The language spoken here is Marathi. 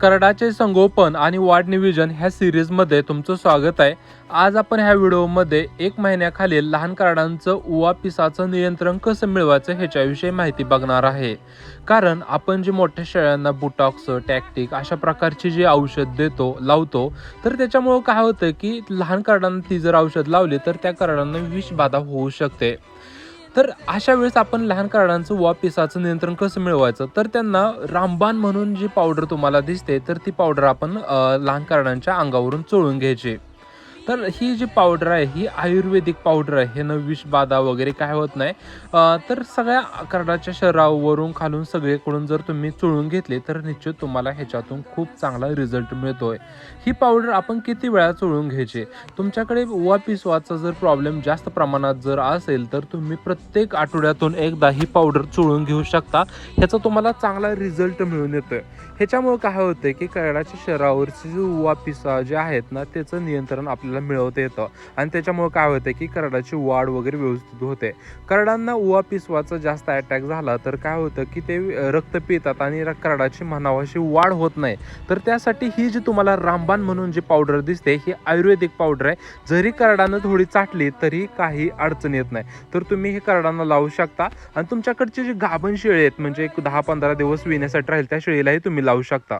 करडाचे संगोपन आणि वाढ नियोजन ह्या सिरीजमध्ये तुमचं स्वागत आहे. आज आपण ह्या व्हिडिओमध्ये एक महिन्याखालील लहान करडांचं उवा पिसाचं नियंत्रण कसं मिळवायचं ह्याच्याविषयी माहिती बघणार आहे. कारण आपण जे मोठ्या शेळ्यांना बुटॉक्स टॅक्टिक अशा प्रकारची जी औषध देतो लावतो तर त्याच्यामुळं काय होतं की लहान करडांना ती जर औषध लावली तर त्या करडांना विषबाधा होऊ शकते. तर अशा वेळेस आपण लहान कारणांचं वा पिसाचं नियंत्रण कसं मिळवायचं? तर त्यांना रामबाण म्हणून जी पावडर तुम्हाला दिसते तर ती पावडर आपण लहान कारणांच्या अंगावरून चोळून घ्यायची. तर ही जी पावडर आहे ही आयुर्वेदिक पावडर आहे हे न विषबाधा वगैरे काय होत नाही. तर सगळ्या करडाच्या शरीरावरून खालून सगळीकडून जर तुम्ही चुळून घेतली तर निश्चित तुम्हाला ह्याच्यातून खूप चांगला रिझल्ट मिळतोय. ही पावडर आपण किती वेळा चुळून घ्यायची? तुमच्याकडे उवा पिसवाचा जर प्रॉब्लेम जास्त प्रमाणात जर असेल तर तुम्ही प्रत्येक आठवड्यातून एकदा ही पावडर चुळून घेऊ शकता. ह्याचा तुम्हाला चांगला रिझल्ट मिळून येतोय. ह्याच्यामुळे काय होतं की करडाच्या शरीरावरची जी उवा पिसा जे आहेत ना त्याचं नियंत्रण आपल्याला मिळवता येतं. आणि त्याच्यामुळे काय होतं की करडाची वाढ वगैरे व्यवस्थित होते. करडांना उवा पिसवाचा जास्त अटॅक झाला तर काय होतं की ते रक्त पितात आणि र- करडाची म्हणावाशी वाढ होत नाही. तर त्यासाठी ही जी तुम्हाला रामबाण म्हणून जी पावडर दिसते ही आयुर्वेदिक पावडर आहे. जरी करडानं थोडी चाटली तरी काही अडचण येत नाही. तर तुम्ही हे करडांना लावू शकता. आणि तुमच्याकडची जी गाभण शेळी आहेत म्हणजे एक दहा पंधरा दिवस विण्यासाठी राहील त्या शेळीलाही तुम्ही लावू शकता.